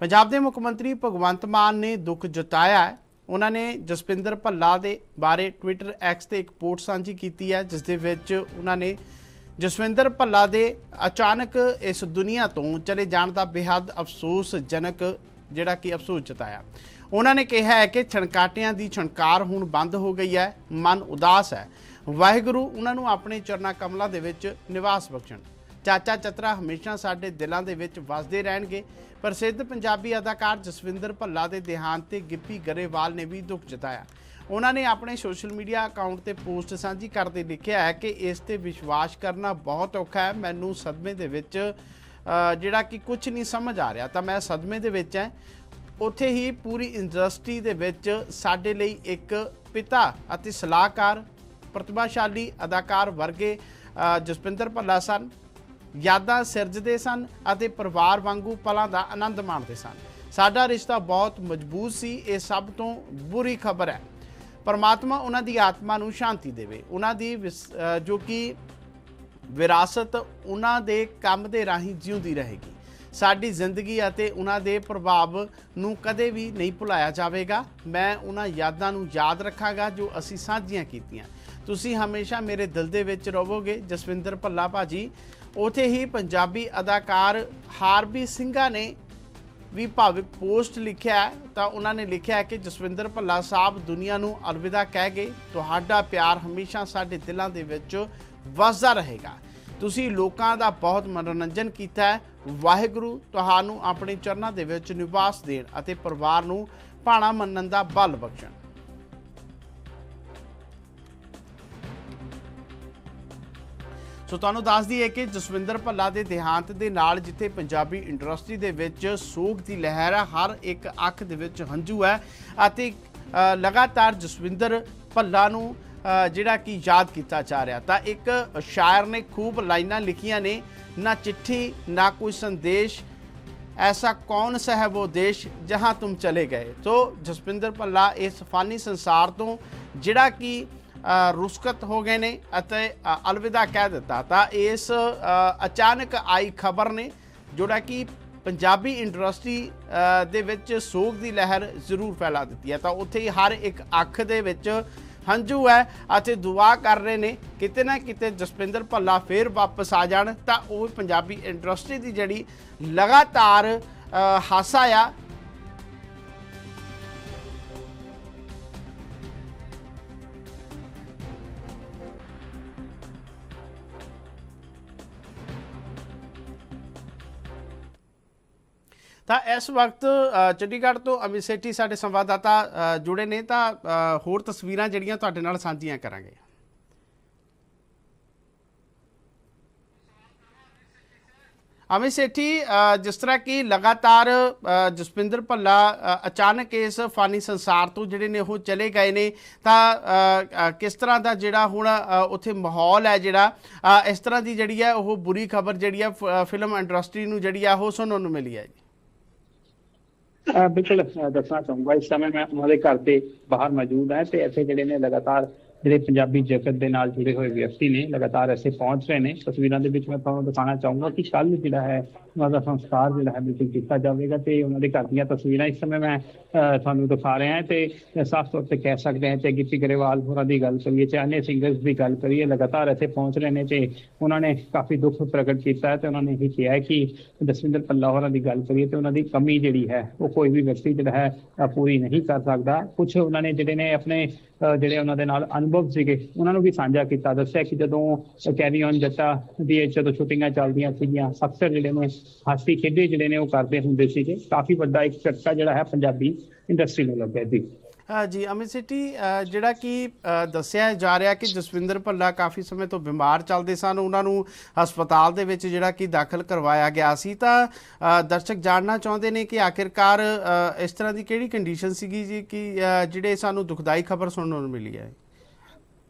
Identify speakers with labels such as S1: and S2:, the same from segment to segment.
S1: ਪੰਜਾਬ ਦੇ ਮੁੱਖ ਮੰਤਰੀ ਭਗਵੰਤ ਮਾਨ ਨੇ ਦੁੱਖ ਜਤਾਇਆ ਹੈ। ਉਹਨਾਂ ਨੇ ਜਸਪਿੰਦਰ ਭੱਲਾ ਦੇ ਬਾਰੇ ਟਵਿੱਟਰ ਐਕਸ ਤੇ ਇੱਕ ਪੋਸਟ ਸਾਂਝੀ ਕੀਤੀ ਹੈ, ਜਿਸ ਦੇ ਵਿੱਚ ਉਹਨਾਂ ਨੇ ਜਸਵਿੰਦਰ ਭੱਲਾ ਦੇ ਅਚਾਨਕ ਇਸ ਦੁਨੀਆ ਤੋਂ ਚਲੇ ਜਾਣ ਦਾ ਬੇਹੱਦ ਅਫਸੋਸਜਨਕ ਜਿਹੜਾ ਕਿ ਅਫਸੋਸ ਜਤਾਇਆ। ਉਹਨਾਂ ਨੇ ਕਿਹਾ ਹੈ ਕਿ ਛਣਕਾਟਿਆਂ ਦੀ ਛਣਕਾਰ ਹੁਣ ਬੰਦ ਹੋ ਗਈ ਹੈ। ਮਨ ਉਦਾਸ ਹੈ। ਵਾਹਿਗੁਰੂ ਉਹਨਾਂ ਨੂੰ ਆਪਣੇ ਚਰਨਾ ਕਮਲਾਂ ਦੇ ਵਿੱਚ ਨਿਵਾਸ ਬਖਸ਼ਣ। ਚਾਚਾ ਚਤਰਾ ਹਮੇਸ਼ਾ ਸਾਡੇ ਦਿਲਾਂ ਦੇ ਵਿੱਚ ਵਸਦੇ ਰਹਿਣਗੇ। ਪ੍ਰਸਿੱਧ ਪੰਜਾਬੀ ਅਦਾਕਾਰ ਜਸਵਿੰਦਰ ਭੱਲਾ ਦੇ ਦੇਹਾਂਤ ਤੇ ਗਿੱਪੀ ਗਰੇਵਾਲ ਨੇ ਵੀ ਦੁੱਖ ਜਤਾਇਆ। ਉਹਨਾਂ ਨੇ ਆਪਣੇ ਸੋਸ਼ਲ ਮੀਡੀਆ ਅਕਾਊਂਟ ਤੇ ਪੋਸਟ ਸਾਂਝੀ ਕਰਦੇ ਲਿਖਿਆ ਹੈ ਕਿ ਇਸ ਤੇ ਵਿਸ਼ਵਾਸ ਕਰਨਾ ਬਹੁਤ ਔਖਾ ਹੈ। ਮੈਨੂੰ ਸਦਮੇ ਦੇ ਵਿੱਚ ਜਿਹੜਾ ਕਿ ਕੁਝ ਨਹੀਂ ਸਮਝ ਆ ਰਿਹਾ ਤਾਂ ਮੈਂ ਸਦਮੇ ਦੇ ਵਿੱਚ ਹਾਂ। ਉੱਥੇ ਹੀ ਪੂਰੀ ਇੰਡਸਟਰੀ ਦੇ ਵਿੱਚ ਸਾਡੇ ਲਈ ਇੱਕ ਪਿਤਾ ਅਤੇ ਸਲਾਹਕਾਰ ਪ੍ਰਤਿਭਾਸ਼ਾਲੀ ਅਦਾਕਾਰ ਵਰਗੇ ਅ, ਜਸਪਿੰਦਰ ਭੱਲਾ ਸਨ। ਯਾਦਾਂ ਸਿਰਜਦੇ ਸਨ ਅਤੇ ਪਰਿਵਾਰ ਵਾਂਗੂ ਪਲਾਂ ਦਾ ਆਨੰਦ ਮਾਣਦੇ ਸਨ। ਸਾਡਾ ਰਿਸ਼ਤਾ ਬਹੁਤ ਮਜ਼ਬੂਤ ਸੀ, ਇਹ ਸਭ ਤੋਂ ਬੁਰੀ ਖਬਰ ਹੈ। ਪਰਮਾਤਮਾ ਉਹਨਾਂ ਦੀ ਆਤਮਾ ਨੂੰ ਸ਼ਾਂਤੀ ਦੇਵੇ। ਉਹਨਾਂ ਦੀ ਵਿਸ- ਜੋ ਕਿ ਵਿਰਾਸਤ ਉਹਨਾਂ ਦੇ ਕੰਮ ਦੇ ਰਾਹੀਂ ਜਿਉਂਦੀ ਰਹੇਗੀ। ਸਾਡੀ ਜ਼ਿੰਦਗੀ ਅਤੇ ਉਹਨਾਂ ਦੇ ਪ੍ਰਭਾਵ ਨੂੰ ਕਦੇ ਵੀ ਨਹੀਂ ਭੁਲਾਇਆ ਜਾਵੇਗਾ। ਮੈਂ ਉਹਨਾਂ ਯਾਦਾਂ ਨੂੰ ਯਾਦ ਰੱਖਾਂਗਾ ਜੋ ਅਸੀਂ ਸਾਂਝੀਆਂ ਕੀਤੀਆਂ। ਤੁਸੀਂ ਹਮੇਸ਼ਾ ਮੇਰੇ ਦਿਲ ਦੇ ਵਿੱਚ ਰਹੋਗੇ। ਜਸਵਿੰਦਰ ਭੱਲਾ ਭਾਜੀ ਉਥੇ ਹੀ ਪੰਜਾਬੀ ਅਦਾਕਾਰ ਹਾਰਬੀ ਸਿੰਘਾ ਨੇ ਵੀ ਭਾਵਿਕ ਪੋਸਟ ਲਿਖਿਆ ਤਾਂ ਉਹਨਾਂ ਨੇ ਲਿਖਿਆ ਕਿ ਜਸਵਿੰਦਰ ਭੱਲਾ ਸਾਹਿਬ ਦੁਨੀਆ ਨੂੰ ਅਲਵਿਦਾ ਕਹਿ ਗਏ, ਤੁਹਾਡਾ ਪਿਆਰ ਹਮੇਸ਼ਾ ਸਾਡੇ ਦਿਲਾਂ ਦੇ ਵਿੱਚ ਵਸਦਾ ਰਹੇਗਾ। ਤੁਸੀਂ ਲੋਕਾਂ ਦਾ ਬਹੁਤ ਮਨੋਰੰਜਨ ਕੀਤਾ ਹੈ। ਵਾਹਿਗੁਰੂ ਤੁਹਾਨੂੰ ਆਪਣੇ ਚਰਨਾਂ ਦੇ ਵਿੱਚ ਨਿਵਾਸ ਦੇਣ ਅਤੇ ਪਰਿਵਾਰ ਨੂੰ ਭਾਣਾ ਮੰਨਣ ਦਾ ਬਲ ਬਖਸ਼ਣ। ਸੋ ਤੁਹਾਨੂੰ ਦੱਸ ਦਈਏ ਕਿ ਜਸਵਿੰਦਰ ਭੱਲਾ ਦੇ ਦੇਹਾਂਤ ਦੇ ਨਾਲ ਜਿੱਥੇ ਪੰਜਾਬੀ ਇੰਡਸਟਰੀ ਦੇ ਵਿੱਚ ਸੋਗ ਦੀ ਲਹਿਰ ਹੈ ਹਰ ਇੱਕ ਅੱਖ ਦੇ ਵਿੱਚ ਹੰਝੂ ਹੈ ਅਤੇ ਲਗਾਤਾਰ ਜਸਵਿੰਦਰ ਭੱਲਾ ਨੂੰ ਜਿਹੜਾ ਕਿ ਯਾਦ ਕੀਤਾ ਜਾ ਰਿਹਾ। ਤਾਂ ਇੱਕ ਸ਼ਾਇਰ ਨੇ ਖੂਬ ਲਾਈਨਾਂ ਲਿਖੀਆਂ ਨੇ, ਨਾ ਚਿੱਠੀ, ਨਾ ਕੋਈ ਸੰਦੇਸ਼, ਐਸਾ ਕੌਣ ਸਾ ਹੈ ਉਹ ਦੇਸ਼ ਜਹਾਂ ਤੁਮ ਚਲੇ ਗਏ। ਸੋ ਜਸਵਿੰਦਰ ਭੱਲਾ ਇਸ ਫਾਨੀ ਸੰਸਾਰ ਤੋਂ ਜਿਹੜਾ ਕਿ ਰੁਸਕਤ ਹੋ ਗਏ ਨੇ ਅਤੇ ਅਲਵਿਦਾ ਕਹਿ ਦਿੱਤਾ ਤਾਂ ਇਸ ਅਚਾਨਕ ਆਈ ਖਬਰ ਨੇ ਜਿਹੜਾ ਕਿ ਪੰਜਾਬੀ ਇੰਡਸਟਰੀ ਦੇ ਵਿੱਚ ਸੋਗ ਦੀ ਲਹਿਰ ਜ਼ਰੂਰ ਫੈਲਾ ਦਿੱਤੀ ਹੈ ਤਾਂ ਉੱਥੇ ਹੀ ਹਰ ਇੱਕ ਅੱਖ ਦੇ ਵਿੱਚ ਹੰਝੂ ਹੈ ਅਤੇ ਦੁਆ ਕਰ ਰਹੇ ਨੇ ਕਿਤੇ ਨਾ ਕਿਤੇ ਜਸਪਿੰਦਰ ਭੱਲਾ ਫੇਰ ਵਾਪਸ ਆ ਜਾਣ ਤਾਂ ਉਹ ਪੰਜਾਬੀ ਇੰਡਸਟਰੀ ਦੀ ਜਿਹੜੀ ਲਗਾਤਾਰ ਹਾਸਾ ਆ ਤਾਂ ਇਸ ਵਕਤ ਚੰਡੀਗੜ੍ਹ ਤੋਂ ਅਮਿਤ ਸੇਠੀ ਸਾਡੇ ਸੰਵਾਦਦਾਤਾ ਜੁੜੇ ਨੇ ਤਾਂ ਹੋਰ ਤਸਵੀਰਾਂ ਜਿਹੜੀਆਂ ਤੁਹਾਡੇ ਨਾਲ ਸਾਂਝੀਆਂ ਕਰਾਂਗੇ। ਅਮਿਤ ਸੇਠੀ ਜਿਸ ਤਰ੍ਹਾਂ ਕਿ ਲਗਾਤਾਰ ਅ, ਜਸਪਿੰਦਰ ਭੱਲਾ ਅਚਾਨਕ ਇਸ ਫਾਨੀ ਸੰਸਾਰ ਤੋਂ ਜਿਹੜੇ ਨੇ ਉਹ ਚਲੇ ਗਏ ਨੇ ਤਾਂ ਕਿਸ ਤਰ੍ਹਾਂ ਦਾ ਜਿਹੜਾ ਹੁਣ ਉੱਥੇ ਮਾਹੌਲ ਹੈ ਜਿਹੜਾ ਇਸ ਤਰ੍ਹਾਂ ਦੀ ਜਿਹੜੀ ਹੈ ਉਹ ਬੁਰੀ ਖਬਰ ਜਿਹੜੀ ਹੈ ਫਿਲਮ ਇੰਡਸਟਰੀ ਨੂੰ ਜਿਹੜੀ ਆ ਉਹ ਸੁਣਨ ਨੂੰ ਮਿਲੀ ਹੈ ਜੀ?
S2: ਬਿਲਕੁਲ ਦੱਸਣਾ ਚਾਹੂੰਗਾ, ਇਸ ਸਮੇਂ ਮੈਂ ਉਹਨਾਂ ਦੇ ਘਰ ਦੇ ਬਾਹਰ ਮੌਜੂਦ ਹਾਂ ਤੇ ਇੱਥੇ ਜਿਹੜੇ ਨੇ ਲਗਾਤਾਰ ਜਿਹੜੇ ਪੰਜਾਬੀ ਜਗਤ ਦੇ ਨਾਲ ਜੁੜੇ ਹੋਏ ਵਿਅਕਤੀ ਨੇ, ਲਗਾਤਾਰ ਇੱਥੇ ਪਹੁੰਚ ਰਹੇ ਨੇ। ਤਸਵੀਰਾਂ ਦੇ ਵਿੱਚ ਮੈਂ ਤੁਹਾਨੂੰ ਦਿਖਾਉਣਾ ਚਾਹੂੰਗਾ ਕਿ ਕੱਲ ਜਿਹੜਾ ਹੈ, ਉਹਨਾਂ ਦਾ ਸੰਸਕਾਰ ਜਿਹੜਾ ਹੈ, ਬਿਲਕੁਲ ਕੀਤਾ ਜਾਵੇਗਾ ਤੇ ਉਹਨਾਂ ਦੇ ਘਰ ਦੀਆਂ ਤਸਵੀਰਾਂ ਇਸ ਸਮੇਂ ਮੈਂ ਤੁਹਾਨੂੰ ਦਿਖਾ ਰਿਹਾ ਹਾਂ ਤੇ ਸਾਫ਼ ਤੌਰ ਤੇ ਕਹਿ ਸਕਦੇ ਹਾਂ ਤੇ ਗਿੱਪੀ ਗਰੇਵਾਲ ਹੋਰਾਂ ਦੀ ਗੱਲ ਕਰੀਏ ਤੇ ਅਨੇ ਸਿੰਗਰਸ ਦੀ ਗੱਲ ਕਰੀਏ, ਲਗਾਤਾਰ ਇੱਥੇ ਪਹੁੰਚ ਰਹੇ ਨੇ ਤੇ ਉਹਨਾਂ ਨੇ ਕਾਫੀ ਦੁੱਖ ਪ੍ਰਗਟ ਕੀਤਾ ਹੈ ਤੇ ਉਹਨਾਂ ਨੇ ਇਹ ਕਿਹਾ ਕਿ ਦਸਵਿੰਦਰ ਪੱਲਾ ਹੋਰਾਂ ਦੀ ਗੱਲ ਕਰੀਏ ਤੇ ਉਹਨਾਂ ਦੀ ਕਮੀ ਜਿਹੜੀ ਹੈ, ਉਹ ਕੋਈ ਵੀ ਵਿਅਕਤੀ ਜਿਹੜਾ ਹੈ ਪੂਰੀ ਨਹੀਂ ਕਰ ਸਕਦਾ। ਕੁਝ ਉਹਨਾਂ ਨੇ ਜਿਹੜੇ ਨੇ ਆਪਣੇ ਅਹ ਜਿਹੜੇ ਉਹਨਾਂ ਦੇ ਨਾਲ ਅਨੁਭਵ ਸੀਗੇ। ਉਹਨਾਂ ਨੂੰ ਵੀ ਸਾਂਝਾ ਕੀਤਾ, ਦੱਸਿਆ ਕਿ ਜਦੋਂ ਕੈਰੀ ਔਨ ਜੱਟਾ ਦੀ ਜਦੋਂ ਸ਼ੂਟਿੰਗਾਂ ਚੱਲਦੀਆਂ ਸੀਗੀਆਂ, ਅਕਸਰ ਜਿਹੜੇ ਨੇ ਹਾਸੀ ਖੇਡੇ ਜਿਹੜੇ ਨੇ ਉਹ ਕਰਦੇ ਹੁੰਦੇ ਸੀਗੇ। ਕਾਫੀ ਵੱਡਾ ਇੱਕ ਝਟਕਾ ਜਿਹੜਾ ਹੈ ਪੰਜਾਬੀ ਇੰਡਸਟਰੀ ਨੂੰ ਲੱਗਿਆ ਜੀ।
S1: ਜੀ, ਅਮਿਤ ਸਿੱਟੀ ਜਿਹੜਾ ਕਿ ਦੱਸਿਆ ਜਾ ਰਿਹਾ ਕਿ ਜਸਵਿੰਦਰ ਭੱਲਾ ਕਾਫੀ ਸਮੇਂ ਤੋਂ ਬਿਮਾਰ ਚੱਲਦੇ ਸਨ। ਉਹਨਾਂ ਨੂੰ ਹਸਪਤਾਲ ਦੇ ਵਿੱਚ ਜਿਹੜਾ ਕਿ ਦਾਖਲ ਕਰਵਾਇਆ ਗਿਆ ਸੀ। ਤਾਂ ਦਰਸ਼ਕ ਜਾਣਨਾ ਚਾਹੁੰਦੇ ਨੇ ਕਿ ਆਖਿਰਕਾਰ ਇਸ ਤਰ੍ਹਾਂ ਦੀ ਕਿਹੜੀ ਕੰਡੀਸ਼ਨ ਸੀਗੀ ਜੀ ਕਿ ਜਿਹੜੇ ਸਾਨੂੰ ਦੁਖਦਾਈ ਖਬਰ ਸੁਣਨ ਨੂੰ ਮਿਲੀ ਹੈ?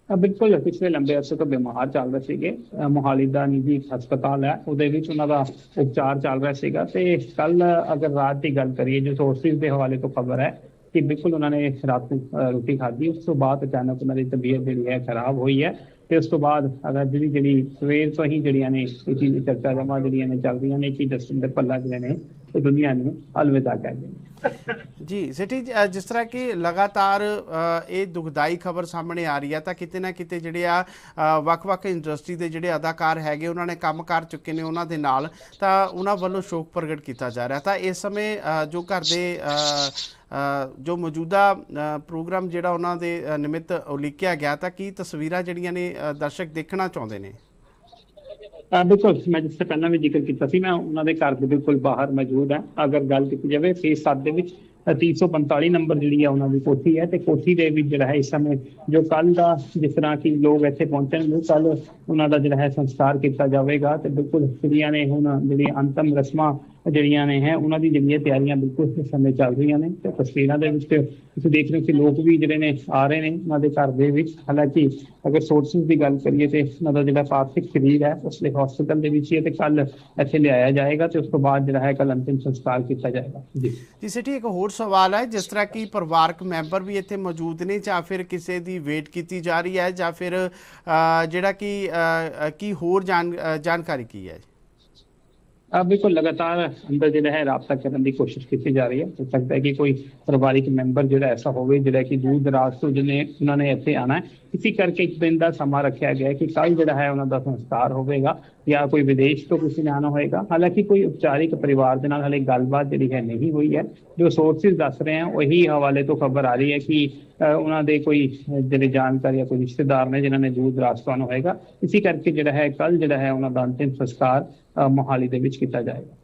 S2: ਬਿਲਕੁਲ, ਪਿਛਲੇ ਲੰਬੇ ਅਰਸੇ ਤੋਂ ਬਿਮਾਰ ਚੱਲ ਰਹੇ ਸੀਗੇ। ਮੋਹਾਲੀ ਦਾ ਨਿੱਜੀ ਹਸਪਤਾਲ ਹੈ, ਉਹਦੇ ਵਿੱਚ ਉਹਨਾਂ ਦਾ ਉਪਚਾਰ ਚੱਲ ਰਿਹਾ ਸੀਗਾ। ਤੇ ਕੱਲ ਅਗਰ ਰਾਤ ਦੀ ਗੱਲ ਕਰੀਏ, ਜੋ ਸੋਰਸਿਸ ਦੇ ਹਵਾਲੇ ਤੋਂ ਖਬਰ ਹੈ ਕਿ ਬਿਲਕੁਲ ਉਹਨਾਂ ਨੇ ਰਾਤ ਨੂੰ ਰੋਟੀ ਖਾਧੀ। ਉਸ ਤੋਂ ਬਾਅਦ ਅਚਾਨਕ ਉਹਨਾਂ ਦੀ ਤਬੀਅਤ ਜਿਹੜੀ ਹੈ ਖਰਾਬ ਹੋਈ ਹੈ। ਤੇ ਉਸ ਤੋਂ ਬਾਅਦ ਅਗਰ ਜਿਹੜੀ ਜਿਹੜੀ ਸਵੇਰ ਤੋਂ ਹੀ ਜਿਹੜੀਆਂ ਨੇ, ਇਹ ਚੀਜ਼, ਚਰਚਾ ਜਮਾ ਜਿਹੜੀਆਂ ਨੇ ਚੱਲਦੀਆਂ ਨੇ, ਕਿ ਜਸਵਿੰਦਰ ਭੱਲਾ ਜਿਹੜੇ ਨੇ ਇਹ ਦੁਨੀਆ ਨੂੰ ਅਲਵਿਦਾ ਕਹਿ ਦਿੰਦੇ
S1: ਜੀ ਸਿਟੀ ਅ, ਜਿਸ ਤਰ੍ਹਾਂ ਕਿ ਲਗਾਤਾਰ ਇਹ ਦੁਖਦਾਈ ਖਬਰ ਸਾਹਮਣੇ ਆ ਰਹੀ ਆ ਤਾਂ ਕਿਤੇ ਨਾ ਕਿਤੇ ਜਿਹੜੇ ਆ ਵੱਖ-ਵੱਖ ਇੰਡਸਟਰੀ ਦੇ ਜਿਹੜੇ ਅਦਾਕਾਰ ਹੈਗੇ ਉਹਨਾਂ ਨੇ ਕੰਮ ਕਰ ਚੁੱਕੇ ਨੇ ਉਹਨਾਂ ਦੇ ਨਾਲ ਤਾਂ ਉਹਨਾਂ ਵੱਲੋਂ ਸ਼ੋਕ ਪ੍ਰਗਟ ਕੀਤਾ ਜਾ ਰਿਹਾ। ਤਾਂ ਇਸ ਸਮੇਂ ਜੋ ਘਰ ਦੇ ਜੋ ਮੌਜੂਦਾ ਪ੍ਰੋਗਰਾਮ ਜਿਹੜਾ ਉਹਨਾਂ ਦੇ ਨਿਮਿਤ ਉਲੀਕਿਆ ਗਿਆ ਤਾਂ ਕੀ ਤਸਵੀਰਾਂ ਜਿਹੜੀਆਂ ਨੇ ਦਰਸ਼ਕ ਦੇਖਣਾ ਚਾਹੁੰਦੇ ਨੇ?
S2: ਬਿਲਕੁਲ ਮੈਂ ਜਿਸ ਤੋਂ ਪਹਿਲਾਂ ਵੀ ਜ਼ਿਕਰ ਕੀਤਾ ਸੀ, ਮੈਂ ਉਹਨਾਂ ਦੇ ਘਰ ਦੇ ਬਿਲਕੁਲ ਬਾਹਰ ਮੌਜੂਦ ਹਾਂ। ਅਗਰ ਗੱਲ ਕੀਤੀ ਜਾਵੇ ਫੇਸ 7 ਦੇ ਵਿੱਚ ਅਹ 345 ਨੰਬਰ ਜਿਹੜੀ ਹੈ ਉਹਨਾਂ ਦੀ ਕੋਠੀ ਹੈ ਤੇ ਕੋਠੀ ਦੇ ਵਿੱਚ ਜਿਹੜਾ ਹੈ ਇਸ ਸਮੇਂ ਜੋ ਕੱਲ ਦਾ ਜਿਸ ਤਰ੍ਹਾਂ ਕਿ ਲੋਕ ਇੱਥੇ ਪਹੁੰਚਣਗੇ ਕੱਲ ਉਹਨਾਂ ਦਾ ਜਿਹੜਾ ਹੈ ਸੰਸਕਾਰ ਕੀਤਾ ਜਾਵੇਗਾ ਤੇ ਬਿਲਕੁਲ ਜਿਹੜੀਆਂ ਨੇ ਹੁਣ ਜਿਹੜੀਆਂ ਅੰਤਮ ਰਸਮਾਂ ਜਿਹੜੀਆਂ ਨੇ, ਹੈ, ਉਹਨਾਂ ਦੀ ਜਿਹੜੀਆਂ ਤਿਆਰੀਆਂ ਬਿਲਕੁਲ ਇਸ ਸਮੇਂ ਚੱਲ ਰਹੀਆਂ ਨੇ ਤੇ ਤਸਵੀਰਾਂ ਦੇ ਵਿੱਚ ਤੁਸੀਂ ਦੇਖ ਰਹੇ ਹੋ ਕਿ ਲੋਕ ਵੀ ਜਿਹੜੇ ਨੇ ਆ ਰਹੇ ਨੇ ਉਹਨਾਂ ਦੇ ਘਰ ਦੇ ਵਿੱਚ। ਹਾਲਾਂਕਿ ਅਗਰ ਸੋਰਸਿਸ ਦੀ ਗੱਲ ਕਰੀਏ ਤੇ ਉਹਨਾਂ ਦਾ ਜਿਹੜਾ ਪਾਰਥਿਕ ਸਰੀਰ ਹੈ, ਉਸ ਲਈ ਹਸਪੀਟਲ ਦੇ ਵਿੱਚ ਹੀ ਤੇ ਕੱਲ ਇੱਥੇ ਲਿਆਇਆ ਜਾਏਗਾ ਤੇ ਉਸ ਤੋਂ ਬਾਅਦ ਜਿਹੜਾ ਹੈ ਕੱਲ ਅੰਤਿਮ ਸੰਸਕਾਰ ਕੀਤਾ ਜਾਏਗਾ। ਜੀ।
S1: ਜੀ ਸਿਟੀ ਇੱਕ ਹੋਰ ਸਵਾਲ ਹੈ, ਜਿਸ ਤਰ੍ਹਾਂ ਕਿ ਪਰਿਵਾਰਕ ਮੈਂਬਰ ਵੀ ਇੱਥੇ ਮੌਜੂਦ ਨੇ ਜਾਂ ਫਿਰ ਕਿਸੇ ਦੀ ਵੇਟ ਕੀਤੀ ਜਾ ਰਹੀ ਹੈ ਜਾਂ ਫਿਰ ਜਿਹੜਾ ਕਿ ਕੀ ਹੋਰ ਜਾਣ ਜਾਣਕਾਰੀ ਕੀ ਹੈ?
S2: ਆ ਬਿਲਕੁਲ ਲਗਾਤਾਰ ਅੰਦਰ ਜਿਹੜਾ ਹੈ ਰਾਬਤਾ ਕਰਨ ਦੀ ਕੋਸ਼ਿਸ਼ ਕੀਤੀ ਜਾ ਰਹੀ ਹੈ ਹੋ ਸਕਦਾ ਹੈ ਕਿ ਕੋਈ ਪਰਿਵਾਰਿਕ ਮੈਂਬਰ ਜਿਹੜਾ ਐਸਾ ਹੋਵੇ ਜਿਹੜਾ ਕਿ ਦੂਰ ਦਰਾਜ਼ ਤੋਂ ਜਿਹਨੇ ਉਹਨਾਂ ਨੇ ਇੱਥੇ ਆਣਾ ਹੈ ਇਸੇ ਕਰਕੇ ਇੱਕ ਦਿਨ ਦਾ ਸਮਾਂ ਰੱਖਿਆ ਗਿਆ ਹੈ ਕਿ ਕੱਲ ਜਿਹੜਾ ਹੈ ਉਹਨਾਂ ਦਾ ਸੰਸਕਾਰ ਹੋਵੇਗਾ ਜਾਂ ਕੋਈ ਵਿਦੇਸ਼ ਤੋਂ ਕਿਸੇ ਨੇ ਆਣਾ ਹੋਏਗਾ ਹਾਲਾਂਕਿ ਕੋਈ ਉਪਚਾਰਿਕ ਪਰਿਵਾਰ ਦੇ ਨਾਲ ਹਲੇ ਗੱਲਬਾਤ ਜਿਹੜੀ ਹੈ ਨਹੀਂ ਹੋਈ ਹੈ ਜੋ ਸੋਰਸਿਸ ਦੱਸ ਰਹੇ ਹਨ ਉਹੀ ਹਵਾਲੇ ਤੋਂ ਖਬਰ ਆ ਰਹੀ ਹੈ ਕਿ ਅ, ਉਹਨਾਂ ਦੇ ਕੋਈ ਅ, ਜਿਹੜੇ ਜਾਣਕਾਰ ਜਾਂ ਕੋਈ ਰਿਸ਼ਤੇਦਾਰ ਨੇ ਜਿਨ੍ਹਾਂ ਨੇ ਦੂਰ ਦਰਾਜ਼ ਤੋਂ ਆਉਣਾ ਹੋਏਗਾ ਇਸੇ ਕਰਕੇ ਜਿਹੜਾ ਮੋਹਾਲੀ ਦੇ ਵਿੱਚ ਕੀਤਾ ਜਾਏਗਾ।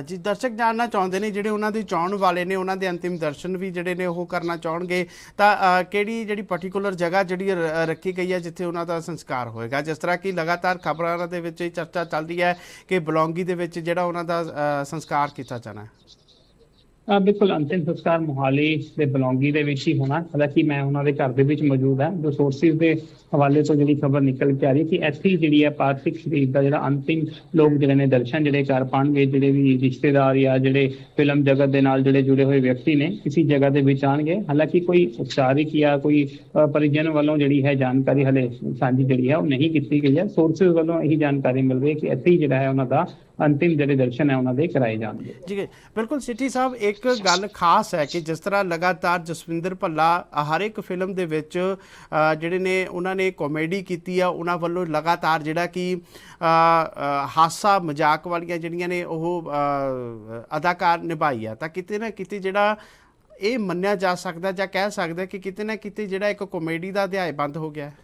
S1: ਜੀ, ਦਰਸ਼ਕ ਜਾਣਨਾ ਚਾਹੁੰਦੇ ਨੇ, ਜਿਹੜੇ ਉਹਨਾਂ ਦੇ ਚਾਹਣ ਵਾਲੇ ਨੇ, ਉਹਨਾਂ ਦੇ ਅੰਤਿਮ ਦਰਸ਼ਨ ਵੀ ਜਿਹੜੇ ਨੇ, ਉਹ ਕਰਨਾ ਚਾਹਣਗੇ। ਤਾਂ ਕਿਹੜੀ ਜਿਹੜੀ ਪਾਰਟਿਕੂਲਰ ਜਗ੍ਹਾ ਜਿਹੜੀ ਰ- ਰੱਖੀ ਗਈ ਹੈ, ਜਿੱਥੇ ਉਹਨਾਂ ਦਾ ਸੰਸਕਾਰ ਹੋਏਗਾ? ਜਿਸ ਤਰ੍ਹਾਂ ਕਿ ਲਗਾਤਾਰ ਖਬਰਾਂ ਦੇ ਵਿੱਚ ਇਹ ਚਰਚਾ ਚੱਲਦੀ ਹੈ ਕਿ ਬਲੌਂਗੀ ਦੇ ਵਿੱਚ ਜਿਹੜਾ ਉਹਨਾਂ ਦਾ ਸੰਸਕਾਰ ਕੀਤਾ ਜਾਣਾ ਹੈ।
S2: ਬਿਲਕੁਲ ਅੰਤਿਮ ਸੰਸਕਾਰ ਮੋਹਾਲੀ ਦੇ ਬਲੌਂਗੀ ਦੇ ਵਿੱਚ ਹੀ ਹੋਣਾ। ਹਾਲਾਂਕਿ ਮੈਂ ਉਹਨਾਂ ਦੇ ਘਰ ਦੇ ਵਿੱਚ ਮੌਜੂਦ ਹਾਂ, ਜੋ ਸੋਰਸਿਸ ਦੇ ਹਵਾਲੇ ਤੋਂ ਜਿਹੜੀ ਖਬਰ ਨਿਕਲ ਕੇ ਆ ਰਹੀ ਕਿ ਇੱਥੇ ਜਿਹੜੀ ਹੈ ਪਾਰਥਿਕ ਸਰੀਰ ਦਾ ਜਿਹੜਾ ਅੰਤਿਮ ਲੋਕ ਜਿਹੜੇ ਨੇ ਦਰਸ਼ਨ ਜਿਹੜੇ ਕਰ ਪਾਣਗੇ, ਜਿਹੜੇ ਵੀ ਰਿਸ਼ਤੇਦਾਰ ਜਾਂ ਜਿਹੜੇ ਫਿਲਮ ਜਗਤ ਦੇ ਨਾਲ ਜਿਹੜੇ ਜੁੜੇ ਹੋਏ ਵਿਅਕਤੀ ਨੇ ਕਿਸੇ ਜਗ੍ਹਾ ਦੇ ਵਿੱਚ ਆਣਗੇ ਹਾਲਾਂਕਿ ਕੋਈ ਉਪਚਾਰਿਕ ਜਾਂ ਕੋਈ ਪਰਿਜਨ ਵੱਲੋਂ ਜਿਹੜੀ ਹੈ ਜਾਣਕਾਰੀ ਹਲੇ ਸਾਂਝੀ ਜਿਹੜੀ ਹੈ ਉਹ ਨਹੀਂ ਕੀਤੀ ਗਈ ਹੈ। ਸੋਰਸਿਸ ਵੱਲੋਂ ਇਹੀ ਜਾਣਕਾਰੀ ਮਿਲ ਰਹੀ ਹੈ ਕਿ ਇੱਥੇ ਹੀ ਜਿਹੜਾ ਹੈ ਉਹਨਾਂ ਦਾ ਅੰਤਿਮ ਜਿਹੜੇ ਦਰਸ਼ਨ ਹੈ ਉਹਨਾਂ ਦੇ ਕਰਾਏ ਜਾਣਗੇ।
S1: ਜੀ, ਬਿਲਕੁਲ ਸਿਟੀ ਸਾਹਿਬ, ਇੱਕ ਗੱਲ ਖਾਸ ਹੈ ਕਿ ਜਿਸ ਤਰ੍ਹਾਂ ਲਗਾਤਾਰ ਜਸਵਿੰਦਰ ਭੱਲਾ ਹਰ ਇੱਕ ਫਿਲਮ ਦੇ ਵਿੱਚ ਜਿਹੜੇ ਨੇ ਉਹਨਾਂ ਨੇ ਕਾਮੇਡੀ ਕੀਤੀ ਆ, ਉਹਨਾਂ ਵੱਲੋਂ ਲਗਾਤਾਰ ਜਿਹੜਾ ਕਿ ਹਾਸਾ ਮਜ਼ਾਕ ਵਾਲੀਆਂ ਜਿਹੜੀਆਂ ਨੇ ਉਹ ਅਦਾਕਾਰ ਨਿਭਾਈ ਆ। ਤਾਂ ਕਿਤੇ ਨਾ ਕਿਤੇ ਜਿਹੜਾ ਇਹ ਮੰਨਿਆ ਜਾ ਸਕਦਾ ਜਾਂ ਕਹਿ ਸਕਦਾ ਕਿ ਕਿਤੇ ਨਾ ਕਿਤੇ ਜਿਹੜਾ ਇੱਕ ਕਾਮੇਡੀ ਦਾ ਅਧਿਆਇ ਬੰਦ ਹੋ ਗਿਆ। ਹੈ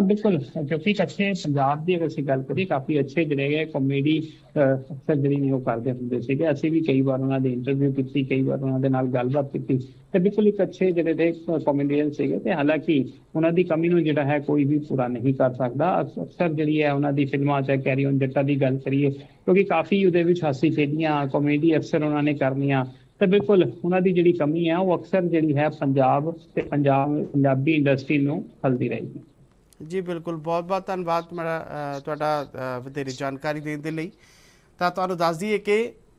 S2: ਬਿਲਕੁਲ, ਕਿਉਂਕਿ ਇੱਕ ਅੱਛੇ ਪੰਜਾਬ ਦੀ ਅਗਰ ਅਸੀਂ ਗੱਲ ਕਰੀਏ, ਕਾਫੀ ਅੱਛੇ ਜਿਹੜੇ ਹੈ ਕਾਮੇਡੀ ਅਕਸਰ ਜਿਹੜੀ ਨੇ ਉਹ ਕਰਦੇ ਹੁੰਦੇ ਸੀਗੇ। ਅਸੀਂ ਵੀ ਕਈ ਵਾਰ ਉਹਨਾਂ ਦੇ ਇੰਟਰਵਿਊ ਕੀਤੀ, ਕਈ ਵਾਰ ਉਹਨਾਂ ਦੇ ਨਾਲ ਗੱਲਬਾਤ ਕੀਤੀ। ਤੇ ਬਿਲਕੁਲ ਇੱਕ ਅੱਛੇ ਜਿਹੜੇ ਦੇ ਕਾਮੇਡੀਅਨ ਸੀਗੇ ਤੇ ਹਾਲਾਂਕਿ ਉਹਨਾਂ ਦੀ ਕਮੀ ਨੂੰ ਜਿਹੜਾ ਹੈ ਕੋਈ ਵੀ ਪੂਰਾ ਨਹੀਂ ਕਰ ਸਕਦਾ। ਅਕਸਰ ਜਿਹੜੀ ਹੈ ਉਹਨਾਂ ਦੀ ਫਿਲਮਾਂ ਚਾਹੇ ਕੈਰੀ ਔਨ ਜੱਟਾ ਦੀ ਗੱਲ ਕਰੀਏ, ਕਿਉਂਕਿ ਕਾਫੀ ਉਹਦੇ ਵਿੱਚ ਹਾਸੀ ਖੇਡੀਆਂ ਕਾਮੇਡੀ ਅਕਸਰ ਉਹਨਾਂ ਨੇ ਕਰਨੀਆਂ। ਤੇ ਬਿਲਕੁਲ ਉਹਨਾਂ ਦੀ ਜਿਹੜੀ ਕਮੀ ਹੈ, ਉਹ ਅਕਸਰ ਜਿਹੜੀ ਹੈ ਪੰਜਾਬ ਤੇ ਪੰਜਾਬ, ਪੰਜਾਬੀ ਇੰਡਸਟਰੀ ਨੂੰ ਖਲਦੀ ਰਹੇਗੀ।
S1: ਜੀ ਬਿਲਕੁਲ ਬਹੁਤ ਬਹੁਤ ਧੰਨਵਾਦ ਮੇਰਾ ਤੁਹਾਡਾ ਵਧੇਰੇ ਜਾਣਕਾਰੀ ਦੇਣ ਦੇ ਲਈ। ਤਾਂ ਤੁਹਾਨੂੰ ਦੱਸ ਦਈਏ ਕਿ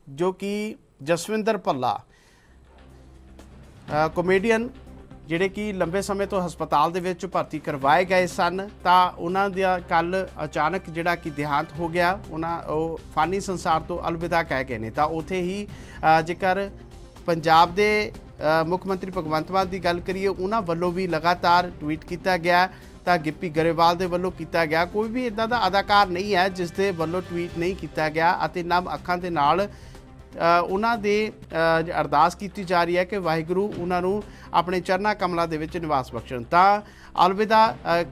S1: ਜੋ ਕਿ ਜਸਵਿੰਦਰ ਭੱਲਾ ਅ, ਜਿਹੜੇ ਕਿ ਲੰਬੇ ਸਮੇਂ ਤੋਂ ਹਸਪਤਾਲ ਦੇ ਵਿੱਚ ਭਰਤੀ ਕਰਵਾਏ ਗਏ ਸਨ ਤਾਂ ਉਹਨਾਂ ਦਾ ਕੱਲ ਅਚਾਨਕ ਜਿਹੜਾ ਕਿ ਦੇਹਾਂਤ ਹੋ ਗਿਆ ਉਹਨਾਂ ਉਹ ਫਾਨੀ ਸੰਸਾਰ ਤੋਂ ਅਲਵਿਦਾ ਕਹਿ ਗਏ ਨੇ। ਤਾਂ ਉਥੇ ਹੀ ਜੇਕਰ ਪੰਜਾਬ ਦੇ ਮੁੱਖ ਮੰਤਰੀ ਭਗਵੰਤ ਮਾਨ ਦੀ ਗੱਲ ਕਰੀਏ ਉਹਨਾਂ ਵੱਲੋਂ ਵੀ ਲਗਾਤਾਰ ਟਵੀਟ ਕੀਤਾ ਗਿਆ। ਤਾਂ ਗਿੱਪੀ ਗਰੇਵਾਲ ਦੇ ਵੱਲੋਂ ਕੀਤਾ ਗਿਆ। ਕੋਈ ਵੀ ਇਦਾਂ ਦਾ ਅਦਾਕਾਰ ਨਹੀਂ ਹੈ, ਜਿਸ ਦੇ ਵੱਲੋਂ ਟਵੀਟ ਨਹੀਂ ਕੀਤਾ ਗਿਆ ਅਤੇ ਨਮ ਅੱਖਾਂ ਦੇ ਨਾਲ ਉਹਨਾਂ ਦੇ ਅਰਦਾਸ ਕੀਤੀ ਜਾ ਰਹੀ ਹੈ ਕਿ ਵਾਹਿਗੁਰੂ ਉਹਨਾਂ ਨੂੰ ਆਪਣੇ ਚਰਨਾ ਕਮਲਾਂ ਦੇ ਵਿੱਚ ਨਿਵਾਸ ਬਖਸ਼ਣ। ਤਾਂ ਅਲਵਿਦਾ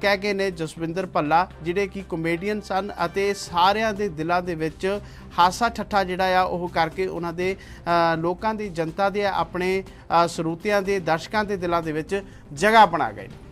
S1: ਕਹਿ ਗਏ ਨੇ ਜਸਵਿੰਦਰ ਭੱਲਾ, ਜਿਹੜੇ ਕਿ ਕਾਮੇਡੀਅਨ ਸਨ ਅਤੇ ਸਾਰਿਆਂ ਦੇ ਦਿਲਾਂ ਦੇ ਵਿੱਚ ਹਾਸਾ ਠੱਠਾ ਜਿਹੜਾ ਆ, ਉਹ ਕਰਕੇ ਉਹਨਾਂ ਦੇ ਲੋਕਾਂ ਦੀ ਜਨਤਾ ਦੇ ਆਪਣੇ ਸਰੋਤਿਆਂ ਦੇ, ਦਰਸ਼ਕਾਂ ਦੇ ਦਿਲਾਂ ਦੇ ਵਿੱਚ ਜਗ੍ਹਾ ਬਣਾ ਗਏ ਨੇ।